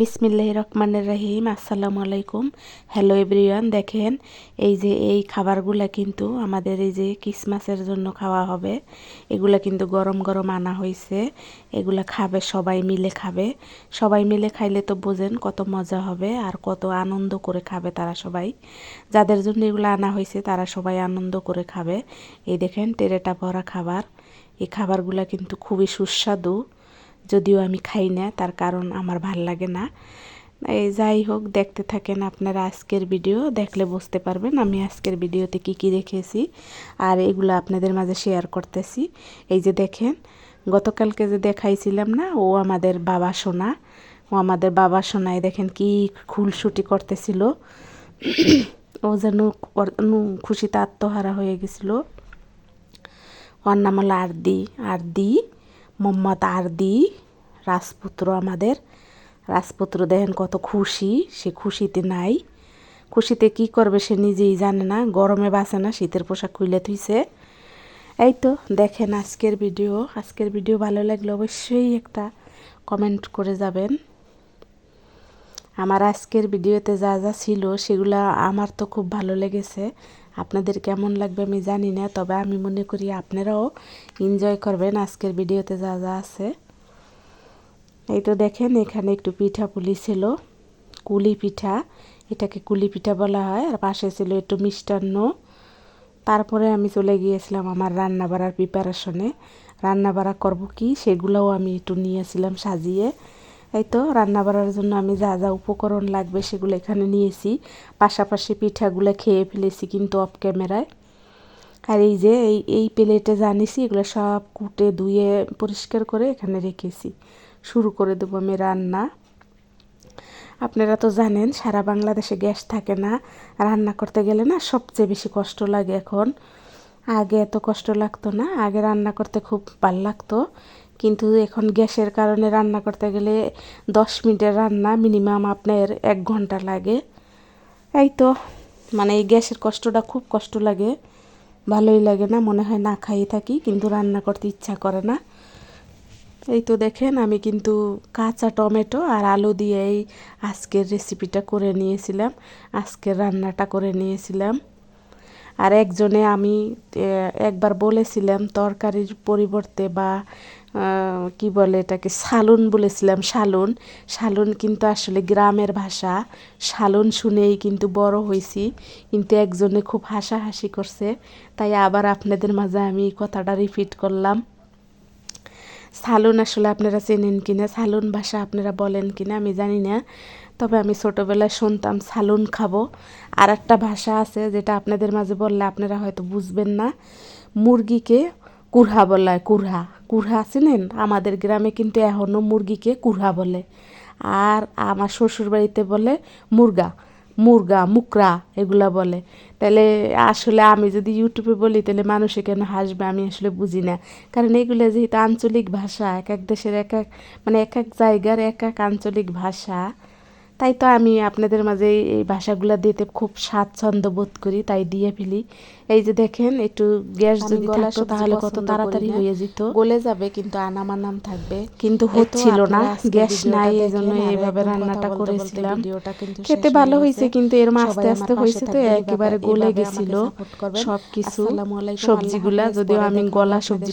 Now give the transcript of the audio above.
বিসমিল্লাহ রহমানের রহিম, আসসালামু আলাইকুম। হ্যালো এভরিওয়ান দেখেন, এই যে এই খাবারগুলা কিন্তু আমাদের এই যে ক্রিসমাসের জন্য খাওয়া হবে, এগুলা কিন্তু গরম গরম আনা হয়েছে, এগুলা খাবে, সবাই মিলে খাবে। সবাই মিলে খাইলে তো বোঝেন কত মজা হবে আর কত আনন্দ করে খাবে তারা সবাই। যাদের জন্য এগুলো আনা হয়েছে, তারা সবাই আনন্দ করে খাবে। এই দেখেন টেরেটা ভরা খাবার। এই খাবারগুলা কিন্তু খুবই সুস্বাদু। যদিও আমি খাই না, তার কারণ আমার ভালো লাগে না। এই যাই হোক, দেখতে থাকেন আপনারা আজকের ভিডিও দেখলে বুঝতে পারবেন আমি আজকের ভিডিওতে কি কি রেখেছি আর এগুলো আপনাদের মাঝে শেয়ার করতেছি। এই যে দেখেন, গতকালকে যে দেখাইছিলাম না, ও আমাদের বাবা সোনা, ও আমাদের বাবা সোনায় দেখেন কি খুলসুটি করতেছিল। ও যেন খুশিতে আত্মহারা হয়ে গেছিল। ওর নাম হলো আরদি। আরদি মোহাম্মদ আরদি, রাজপুত্র আমাদের। রাজপুত্র দেখেন কত খুশি, সে খুশিতে নাই। খুশিতে কি করবে সে নিজেই জানে না, গরমে বাঁচে না, শীতের পোশাক খুলে থুইছে। এই তো দেখেন আজকের ভিডিও। আজকের ভিডিও ভালো লাগলে অবশ্যই একটা কমেন্ট করে যাবেন। আমার আজকের ভিডিওতে যা যা ছিল, সেগুলো আমার তো খুব ভালো লেগেছে। আপনাদের কেমন লাগবে আমি জানি না, তবে আমি মনে করি আপনারাও এনজয় করবেন আজকের ভিডিওতে যা যা আছে। এই তো দেখেন, এখানে একটু পিঠা পুলি ছিল, কুলি পিঠা, এটাকে কুলি পিঠা বলা হয়, আর পাশে ছিল একটু মিষ্টান্ন। তারপরে আমি চলে গিয়েছিলাম আমার রান্না বাড়ার প্রিপারেশনে। রান্না বাড়া করব কি, সেগুলোও আমি একটু নিয়েছিলাম সাজিয়ে। এই তো রান্না বাড়ার জন্য আমি যা যা উপকরণ লাগবে সেগুলো এখানে নিয়েছি। পাশাপাশি পিঠাগুলো খেয়ে ফেলেছি কিন্তু অফ ক্যামেরায় আর এই যে, এই এই প্লেটে জানিছি এগুলো সব কুটে, ধুয়ে, পরিষ্কার করে এখানে রেখেছি। শুরু করে দেবো আমি রান্না। আপনারা তো জানেন, সারা বাংলাদেশে গ্যাস থাকে না। রান্না করতে গেলে না সবচেয়ে বেশি কষ্ট লাগে এখন। আগে এত কষ্ট লাগতো না। আগে রান্না করতে খুব ভালো লাগতো। কিন্তু এখন গ্যাসের কারণে রান্না করতে গেলে দশ মিনিটের রান্না মিনিমাম আপনার এক ঘণ্টা লাগে। এই তো মানে এই গ্যাসের কষ্টটা খুব কষ্ট লাগে। ভালোই লাগে না, মনে হয় না খাইয়ে থাকি, কিন্তু রান্না করতে ইচ্ছা করে না। এই তো দেখেন, আমি কিন্তু কাঁচা টমেটো আর আলু দিয়েই আজকের রেসিপিটা করে নিয়েছিলাম, আজকের রান্নাটা করে নিয়েছিলাম। আর একজনে আমি একবার বলেছিলাম, তরকারির পরিবর্তে বা কি বলে এটাকে? সালুন বলেছিলাম, সালুন। সালুন কিন্তু আসলে গ্রামের ভাষা। সালুন শুনেই কিন্তু বড় হয়েছি। কিন্তু একজনে খুব হাসাহাসি করছে। তাই আবার আপনাদের মাঝে আমি কথাটা রিপিট করলাম। সালুন আসলে আপনারা চেনেন কিনা? সালুন ভাষা আপনারা বলেন কিনা? আমি জানি না। তবে আমি ছোটোবেলায় শুনতাম, সালুন খাব। আর একটা ভাষা আছে যেটা আপনাদের মাঝে বললে আপনারা হয়তো বুঝবেন না। মুরগিকে কুরহা বলা হয় কুরহা কুরহা চিনেন? আমাদের গ্রামে কিন্তু এখনও মুরগিকে কুরহা বলে। আর আমার শ্বশুর বাড়িতে বলে মুরগা মুরগা, মুকরা এগুলা বলে। তাহলে আসলে আমি যদি ইউটিউবে বলি, তাহলে মানুষে কেন হাসবে আমি আসলে বুঝি না। কারণ এগুলো যেহেতু আঞ্চলিক ভাষা, এক এক দেশের এক এক মানে এক এক জায়গার এক এক আঞ্চলিক ভাষা তাই তো আমি আপনাদের মাঝে এই ভাষাগুলো দিতে খুব স্বাচ্ছন্দ্য বোধ করি তাই দিয়ে ফেলি। এই যে দেখেন একটু গ্যাস যদি থাকতো তাহলে কত তাড়াতাড়ি হয়ে যেত। গলে যাবে কিন্তু আনামানাম থাকবে। কিন্তু হচ্ছিল না গ্যাস নাই এই জন্য এইভাবে রান্নাটা করেছিলাম। খেতে ভালো হয়েছে কিন্তু এর আস্তে আস্তে হয়েছে তো একেবারে গলে গেছিল সব কিছু সবজিগুলা যদিও আমি গলা সবজি